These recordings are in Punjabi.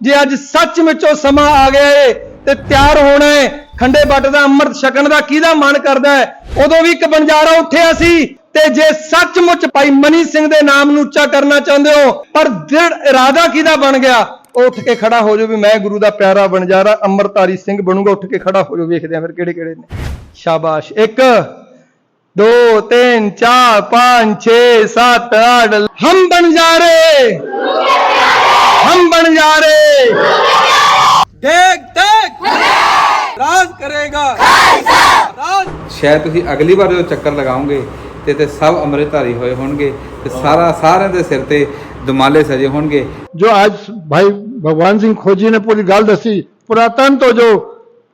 ਜੇ ਅੱਜ ਸੱਚ ਵਿੱਚ ਉਹ ਸਮਾਂ ਆ ਗਿਆ ਏ ਤੇ ਤਿਆਰ ਹੋਣਾ ਏ, ਖੰਡੇ ਬੱਟ ਦਾ ਅੰਮ੍ਰਿਤ ਛਕਣ ਦਾ ਕਿਹਦਾ ਮਨ ਕਰਦਾ ਹੈ ਉਦੋਂ ਵੀ ਇੱਕ ਬੰਜਾਰਾ ਉੱਠਿਆ ਸੀ ਤੇ ਜੇ ਸੱਚ ਮੁੱਚ ਭਾਈ ਮਨੀ ਸਿੰਘ ਦੇ ਨਾਮ ਨੂੰ ਉੱਚਾ ਕਰਨਾ ਚਾਹੁੰਦੇ ਹੋ, ਪਰ ਦ੍ਰਿੜ ਇਰਾਦਾ ਕਿਹਦਾ ਬਣ ਗਿਆ? ਉੱਠ ਕੇ ਖੜਾ ਹੋ ਜਾਓ ਵੀ ਮੈਂ ਗੁਰੂ ਦਾ ਪਿਆਰਾ ਬਣਜਾਰਾ ਅੰਮ੍ਰਿਤਧਾਰੀ ਸਿੰਘ ਬਣੂਗਾ, ਉੱਠ ਕੇ ਖੜਾ ਹੋ ਜਾਓ, ਵੇਖਦੇ ਆ ਫਿਰ ਕਿਹੜੇ ਕਿਹੜੇ ਨੇ। ਸ਼ਾਬਾਸ਼। 1 2 3 4 5 6 7 8 ਹਮ ਬੰਜਾਰੇ हम बन जा रहे ਦੇਖ ਦੇਖ ਰਾਜ ਕਰੇਗਾ ਰਾਜ ਸ਼ਾਇਦ ਤੁਸੀਂ ਅਗਲੀ ਵਾਰ ਜਦੋਂ ਚੱਕਰ ਲਗਾਓਗੇ ਤੇ ਤੇ ਸਭ ਅੰਮ੍ਰਿਤਧਾਰੀ ਹੋਏ ਹੋਣਗੇ ਤੇ ਸਾਰਾ ਸਾਰਿਆਂ ਦੇ ਸਿਰ ਤੇ ਦੁਮਾਲੇ ਸਜੇ ਹੋਣਗੇ जो आज भाई भगवान सिंह खोजी ने पूरी गल दसी पुरातन तो जो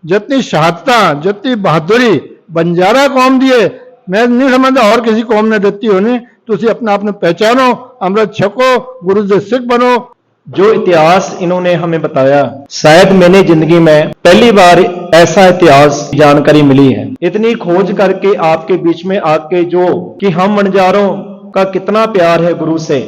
जितनी शहादत जितनी बहादुरी बंजारा कौम दी है मैं नहीं समझता और किसी कौम ने ਦਿੱਤੀ होनी ਤੁਸੀਂ अपना आप ਨੂੰ पहचानो अमृत छको गुरु से सिख बनो जो इतिहास इन्होंने हमें बताया शायद मैंने ज़िंदगी में पहली बार ऐसा इतिहास जानकारी मिली है। इतनी खोज करके आपके बीच में आके जो कि हम वणजारों का कितना प्यार है गुरु से।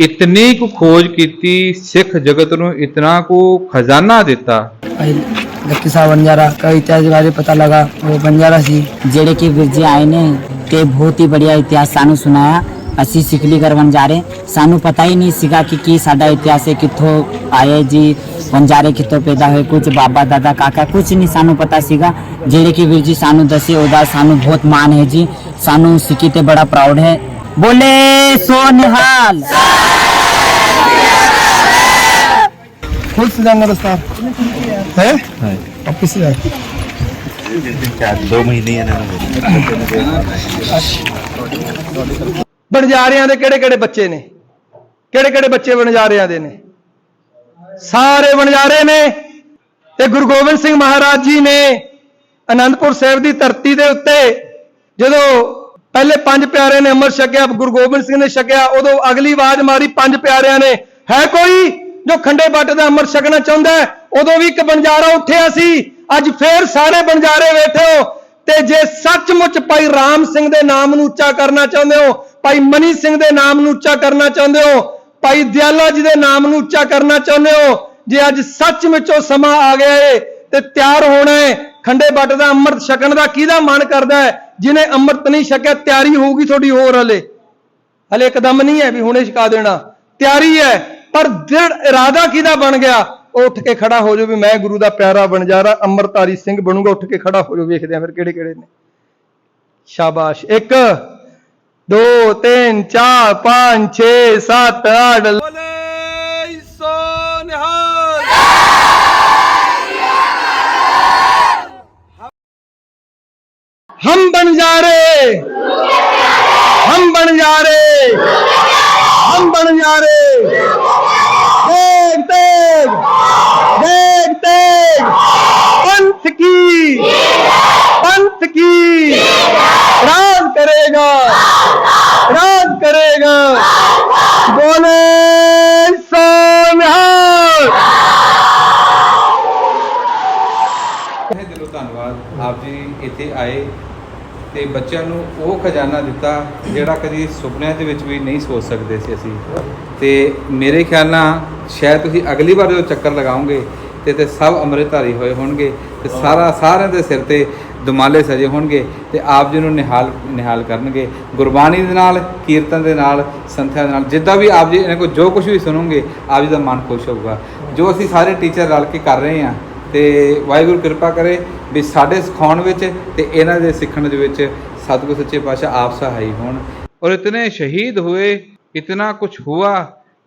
इतनी को खोज की सिख जगत ने इतना को खजाना देता। लक्की साहब बंजारा का इतिहास के बारे पता लगा वो बंजारा सी जेड़े की बिरजे आए ने के बहुत ही बढ़िया इतिहास सानू सुनाया। ਅਸੀਂ ਸਿੱਖਲੀ ਕਰ ਵੰਜਾਰੇ ਸਾਨੂੰ ਪਤਾ ਹੀ ਨਹੀਂ ਸੀਗਾ ਕਿ ਕੀ ਸਾਡਾ ਇਤਿਹਾਸ ਹੈ ਕਿੱਥੋਂ ਆਏ ਜੀ ਵੰਜਾਰੇ ਕਿੱਥੋਂ ਪੈਦਾ ਹੋਏ ਕੁਝ ਬਾਬਾ ਦਾਦਾ ਕਾਕਾ ਕੁਝ ਨਹੀਂ ਸਾਨੂੰ ਪਤਾ ਸੀਗਾ ਜਿਹੜੇ ਕਿ ਵੀਰ ਜੀ ਸਾਨੂੰ ਦੱਸੇ ਉਹਦਾ ਸਾਨੂੰ ਬਹੁਤ ਮਾਣ ਹੈ ਜੀ ਸਾਨੂੰ ਸਿੱਖੀ ਤੇ ਬੜਾ ਪ੍ਰਾਊਡ ਹੈ ਬੋਲੇ ਸੋ ਨਿਹਾਲ खुद से जाना रास्ता है अब किससे जाए ਬਣਜਾਰਿਆਂ ਦੇ ਕਿਹੜੇ ਕਿਹੜੇ ਬੱਚੇ ਨੇ? ਕਿਹੜੇ ਕਿਹੜੇ ਬੱਚੇ ਬਣਜਾਰਿਆਂ ਦੇ ਨੇ? ਸਾਰੇ ਬਣਜਾਰੇ ਨੇ। ਤੇ ਗੁਰੂ ਗੋਬਿੰਦ ਸਿੰਘ ਮਹਾਰਾਜ ਜੀ ਨੇ ਅਨੰਦਪੁਰ ਸਾਹਿਬ ਦੀ ਧਰਤੀ ਦੇ ਉੱਤੇ ਜਦੋਂ ਪਹਿਲੇ ਪੰਜ ਪਿਆਰੇ ਨੇ ਅੰਮ੍ਰਿਤ ਛਕਿਆ, ਗੁਰੂ ਗੋਬਿੰਦ ਸਿੰਘ ਨੇ ਛਕਿਆ, ਉਦੋਂ ਅਗਲੀ ਆਵਾਜ਼ ਮਾਰੀ ਪੰਜ ਪਿਆਰਿਆਂ ਨੇ, ਹੈ ਕੋਈ ਜੋ ਖੰਡੇ ਬੱਟ ਦਾ ਅੰਮ੍ਰਿਤ ਛਕਣਾ ਚਾਹੁੰਦਾ ਉਦੋਂ ਵੀ ਇੱਕ ਬੰਜਾਰਾ ਉੱਠਿਆ ਸੀ। ਅੱਜ ਫੇਰ ਸਾਰੇ ਬੰਜਾਰੇ ਬੈਠੇ ਹੋ ਤੇ ਜੇ ਸੱਚਮੁੱਚ ਭਾਈ ਰਾਮ ਸਿੰਘ ਦੇ ਨਾਮ ਨੂੰ ਉੱਚਾ ਕਰਨਾ ਚਾਹੁੰਦੇ ਹੋ ਭਾਈ ਮਨੀ ਸਿੰਘ ਦੇ ਨਾਮ ਨੂੰ ਉੱਚਾ ਕਰਨਾ ਚਾਹੁੰਦੇ ਹੋ? ਭਾਈ ਦਿਆਲਾ ਜੀ ਦੇ ਨਾਮ ਨੂੰ ਉੱਚਾ ਕਰਨਾ ਚਾਹੁੰਦੇ ਹੋ? ਜੇ ਅੱਜ ਸੱਚ ਵਿੱਚੋਂ ਸਮਾਂ ਆ ਗਿਆ ਏ ਤੇ ਤਿਆਰ ਹੋਣਾ ਹੈ ਖੰਡੇ ਬੱਟ ਦਾ ਅੰਮ੍ਰਿਤ ਛਕਣ ਦਾ ਕਿਹਦਾ ਮਨ ਕਰਦਾ ਹੈ ਜਿਹਨੇ ਅੰਮ੍ਰਿਤ ਨਹੀਂ ਛਕਿਆ, ਤਿਆਰੀ ਹੋਊਗੀ ਤੁਹਾਡੀ ਹੋਰ ਹਲੇ। ਹਲੇ ਇੱਕਦਮ ਨਹੀਂ ਹੈ ਵੀ ਹੁਣੇ ਛਕਾ ਦੇਣਾ। ਤਿਆਰੀ ਹੈ, ਪਰ ਦ੍ਰਿੜ ਇਰਾਦਾ ਕਿਹਦਾ ਬਣ ਗਿਆ? ਉਹ ਉੱਠ ਕੇ ਖੜਾ ਹੋ ਜਾਓ ਵੀ ਮੈਂ ਗੁਰੂ ਦਾ ਪਿਆਰਾ ਬਣ ਜਾ ਬਣਜਾਰਾ ਅੰਮ੍ਰਿਤਧਾਰੀ ਸਿੰਘ ਬਣੂਗਾ, ਉੱਠ ਕੇ ਖੜਾ ਹੋ ਜਾਓ, ਵੇਖਦੇ ਆ ਫਿਰ ਕਿਹੜੇ ਕਿਹੜੇ ਨੇ। ਸ਼ਾਬਾਸ਼। ਇੱਕ 2 3 4 5 6 7 8 બોલે સોનહર हम बन जा रहे हम बन जा रहे हम बन जा रहे ਜੀ ਇੱਥੇ ਆਏ ਤੇ ਬੱਚਿਆਂ ਨੂੰ ਉਹ ਖਜ਼ਾਨਾ ਦਿੱਤਾ ਜਿਹੜਾ ਕਦੀ ਸੁਪਨਿਆਂ ਦੇ ਵਿੱਚ ਵੀ ਨਹੀਂ ਸੋਚ ਸਕਦੇ ਸੀ ਅਸੀਂ। ਤੇ ਮੇਰੇ ਖਿਆਲ ਨਾਲ ਸ਼ਾਇਦ ਤੁਸੀਂ ਅਗਲੀ ਵਾਰ ਜਦੋਂ ਚੱਕਰ ਲਗਾਓਗੇ ਤੇ ਤੇ ਸਭ ਅੰਮ੍ਰਿਤਧਾਰੀ ਹੋਏ ਹੋਣਗੇ ਤੇ ਸਾਰਾ ਸਾਰਿਆਂ ਦੇ ਸਿਰ ਤੇ ਦੁਮਾਲੇ ਸਜੇ ਹੋਣਗੇ ਤੇ ਆਪ ਜੀ ਨੂੰ ਨਿਹਾਲ ਨਿਹਾਲ ਕਰਨਗੇ। ਗੁਰਬਾਣੀ ਦੇ ਨਾਲ, ਕੀਰਤਨ ਦੇ ਨਾਲ, ਸੰਥਿਆ ਦੇ ਨਾਲ, ਜਿੱਦਾਂ ਵੀ ਆਪ ਜੀ ਇਹਨਾਂ ਕੋਲ ਜੋ ਕੁਝ ਵੀ ਸੁਣੋਗੇ, ਆਪ ਜੀ ਦਾ ਮਨ ਖੁਸ਼ ਹੋਊਗਾ। ਜੋ ਅਸੀਂ ਸਾਰੇ ਟੀਚਰ ਰਲ ਕੇ ਕਰ ਰਹੇ ਹਾਂ ਤੇ ਵਾਹਿਗੁਰੂ ਕਿਰਪਾ ਕਰੇ ਵੀ ਸਾਡੇ ਸਿਖਾਉਣ ਵਿੱਚ ਤੇ ਇਹਨਾਂ ਦੇ ਸਿੱਖਣ ਦੇ ਵਿੱਚ ਸਤਿਗੁਰ ਸੱਚੇ ਪਾਤਸ਼ਾਹ ਆਪ ਸਹਾਈ ਹੋਣ और इतने शहीद हुए इतना कुछ हुआ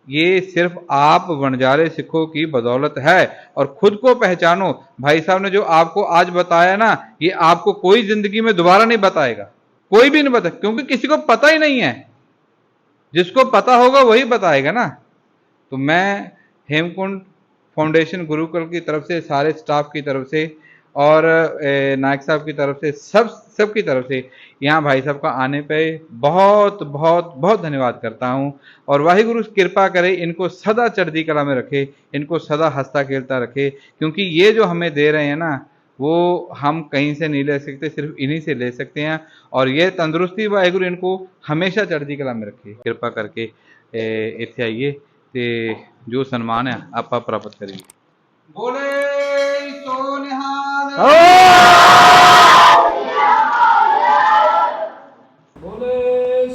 ये सिर्फ आप वनजारे सिखों की बदौलत है और खुद को पहचानो भाई साहब ने जो आपको आज बताया ना ये आपको कोई जिंदगी में दोबारा नहीं बताएगा कोई भी नहीं बता क्योंकि किसी को पता ही नहीं है जिसको पता होगा वही बताएगा ना तो मैं हेमकुंड फाउंडेशन गुरुकुल की तरफ़ से, सारे स्टाफ की तरफ़ से और नायक साहब की तरफ़ से, सब सब की तरफ़ से यहाँ भाई साहब का आने पे बहुत बहुत बहुत धन्यवाद करता हूँ। और वाहिगुरु, कृपा करे इनको सदा चढ़दी कला में रखे, इनको सदा हंसता खेलता रखे, क्योंकि ये जो हमें दे रहे हैं ना, वो हम कहीं से नहीं ले सकते, सिर्फ़ इन्हीं से ले सकते हैं। और ये तंदुरुस्ती वाहिगुरु इनको हमेशा चढ़दी कला में रखे। कृपा करके इतने आइए। ਤੇ ਜੋ ਸਨਮਾਨ ਹੈ ਆਪਾਂ ਪ੍ਰਾਪਤ ਕਰੀਏ। ਬੋਲੇ ਸੋ ਨਿਹਾਲ। ਬੋਲੇ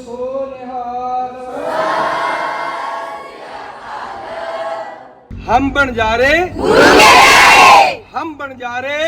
ਹਮ ਬਣ ਜਾ ਰਹੇ। हम बन जा रहे